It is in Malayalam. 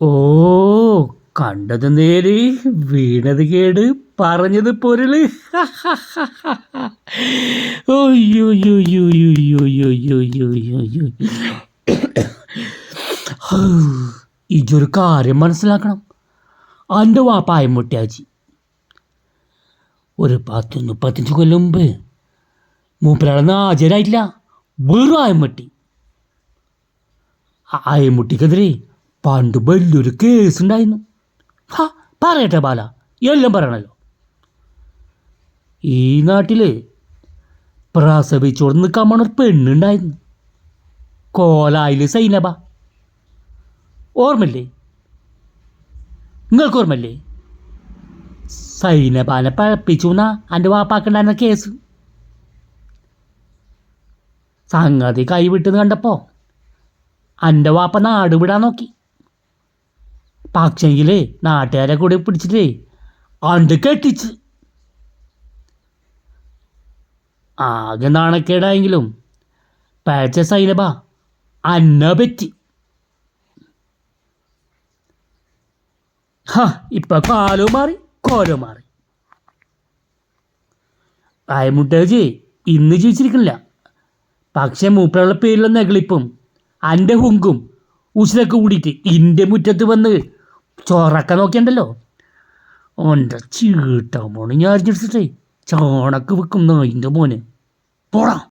ഓ കണ്ടത് നേര് വീണത് കേട് പറഞ്ഞത് പൊരുൾ. ഇതൊരു കാര്യം മനസ്സിലാക്കണം എന്റെ വാപ്പായം മുട്ടിയാച്ചി ഒരു പത്ത് മുപ്പത്തഞ്ച് കൊല്ലം മുമ്പ് മൂപ്പരാളെന്ന് ഹാജരായിട്ടില്ല വെറും ആയമുട്ടി ആയമുട്ടിക്കെതിരെ പണ്ട് വലിയൊരു കേസ് ഉണ്ടായിരുന്നു ഹാ പറയട്ടെ ബാല എല്ലാം പറയണല്ലോ. ഈ നാട്ടിൽ പ്രസവിച്ചോട് നിൽക്കാൻ പോണ ഒരു പെണ്ണുണ്ടായിരുന്നു. കോലായിൽ സൈനബ. ഓർമ്മല്ലേ നിങ്ങൾക്ക് ഓർമ്മല്ലേ സൈനബാനെ പഴപ്പിച്ചു എന്നാ എന്റെ വാപ്പാക്കുണ്ടായിരുന്ന കേസ്. സംഗതി കൈവിട്ടെന്ന് കണ്ടപ്പോൾ എന്റെ വാപ്പ നാട് വിടാൻ നോക്കി. പക്ഷെങ്കിലേ നാട്ടുകാരെ കൂടെ പിടിച്ചിട്ടേ അണ്ട് കെട്ടിച്ച്. ആകെ നാണക്കേടായെങ്കിലും. പഴച്ച സൈനബ അന്ന പറ്റി. ഹ ഇപ്പൊ കാലോ മാറി കോലോ മാറി. ആയമുട്ടേജി ഇന്ന് ജീവിച്ചിരിക്കണില്ല. പക്ഷെ മൂപ്പരുള്ള പേരിലുള്ള നെകളിപ്പും എന്റെ ഹുങ്കും ഉസിലൊക്കെ കൂടിയിട്ട് ഇന്റെ മുറ്റത്ത് വന്ന് ചോറക്ക നോക്കിയണ്ടല്ലോ? ഓന്റെ ചീട്ട മോണ് ഞാൻ അരിഞ്ഞെടുത്തിട്ടേ ചാണക്ക് വെക്കും നായിന്റെ മോനെ. പോടാ.